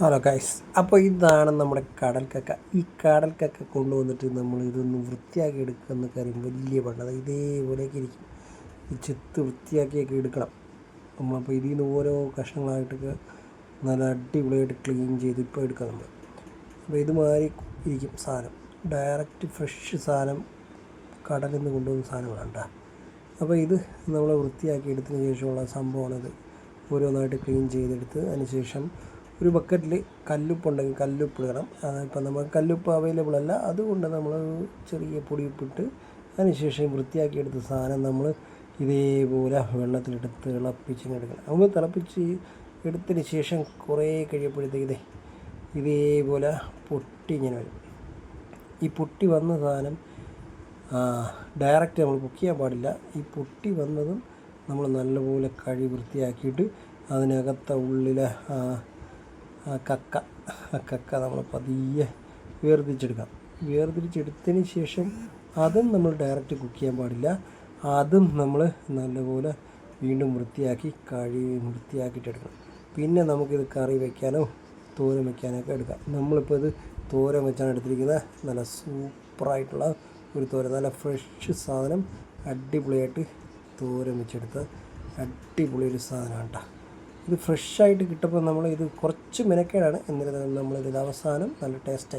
Hello guys അപ്പോൾ ഇതാണ് നമ്മുടെ കടൽക്കക്ക. ഈ കടൽക്കക്ക കൊണ്ടുവന്നിട്ട് നമ്മൾ ഇതൊന്ന് വൃത്തിയാക്കി എടുക്കുക എന്ന് കാര്യം വലിയ പണ്ടത് ഇതേപോലെയൊക്കെ ഇരിക്കും. ഈ ചെത്ത് വൃത്തിയാക്കിയൊക്കെ എടുക്കണം. നമ്മളപ്പോൾ ഇതിൽ നിന്ന് ഓരോ കഷ്ണങ്ങളായിട്ടൊക്കെ നല്ല അടിപൊളിയായിട്ട് ക്ലീൻ ചെയ്ത് ഇപ്പോൾ എടുക്കാം നമ്മൾ. അപ്പോൾ ഇതുമാതിരി ഇരിക്കും സാധനം. ഡയറക്റ്റ് ഫ്രഷ് സാധനം കടലിൽ നിന്ന് കൊണ്ടുവന്ന സാധനങ്ങളാണ് അപ്പോൾ ഇത് നമ്മൾ വൃത്തിയാക്കി എടുത്തതിന് ശേഷമുള്ള സംഭവമാണിത്. ഓരോന്നായിട്ട് ക്ലീൻ ചെയ്തെടുത്ത് അതിന് ശേഷം ഒരു ബക്കറ്റിൽ കല്ലുപ്പുണ്ടെങ്കിൽ കല്ലുപ്പ് ഇടണം ഇപ്പം നമുക്ക് കല്ലുപ്പ് അവൈലബിൾ അല്ല. അതുകൊണ്ട് നമ്മൾ ചെറിയ പൊടിയുപ്പിട്ട് അതിന് ശേഷം വൃത്തിയാക്കി എടുത്ത സാധനം നമ്മൾ ഇതേപോലെ വെള്ളത്തിലെടുത്ത് തിളപ്പിച്ച് എടുക്കണം. നമ്മൾ തിളപ്പിച്ച് എടുത്തതിന് ശേഷം കുറേ കഴിയപ്പോഴത്തേക്ക് ഇതേ ഇതേപോലെ പൊട്ടി ഇങ്ങനെ വരും. ഈ പൊട്ടി വന്ന സാധനം ഡയറക്റ്റ് നമ്മൾ കുക്ക് ചെയ്യാൻ പാടില്ല. ഈ പൊട്ടി വന്നതും നമ്മൾ നല്ലപോലെ കഴി വൃത്തിയാക്കിയിട്ട് അതിനകത്തെ ഉള്ളിലെ കക്ക. കക്ക നമ്മൾ പതിയെ വേർതിരിച്ചെടുക്കാം വേർതിരിച്ചെടുത്തതിന് ശേഷം അതും നമ്മൾ ഡയറക്റ്റ് കുക്ക് ചെയ്യാൻ പാടില്ല. അതും നമ്മൾ നല്ലപോലെ വീണ്ടും വൃത്തിയാക്കി കഴുകി വൃത്തിയാക്കിയിട്ട് എടുക്കണം പിന്നെ നമുക്കിത് കറി വയ്ക്കാനോ തോരൻ വയ്ക്കാനൊക്കെ എടുക്കാം. നമ്മളിപ്പോൾ ഇത് തോരൻ വെച്ചാണ് എടുത്തിരിക്കുന്നത് നല്ല സൂപ്പറായിട്ടുള്ള ഒരു തോരൻ. നല്ല ഫ്രഷ് സാധനം. അടിപൊളിയായിട്ട് തോരൻ വെച്ചെടുത്ത അടിപൊളി ഒരു സാധനമാണ് കേട്ടോ ഇത് ഫ്രഷായിട്ട് കിട്ടുമ്പോൾ നമ്മൾ ഇത് കുറച്ച് മെനക്കേടാണ്. എന്നിരുന്നാലും നമ്മളിത് അവസാനം നല്ല ടേസ്റ്റായി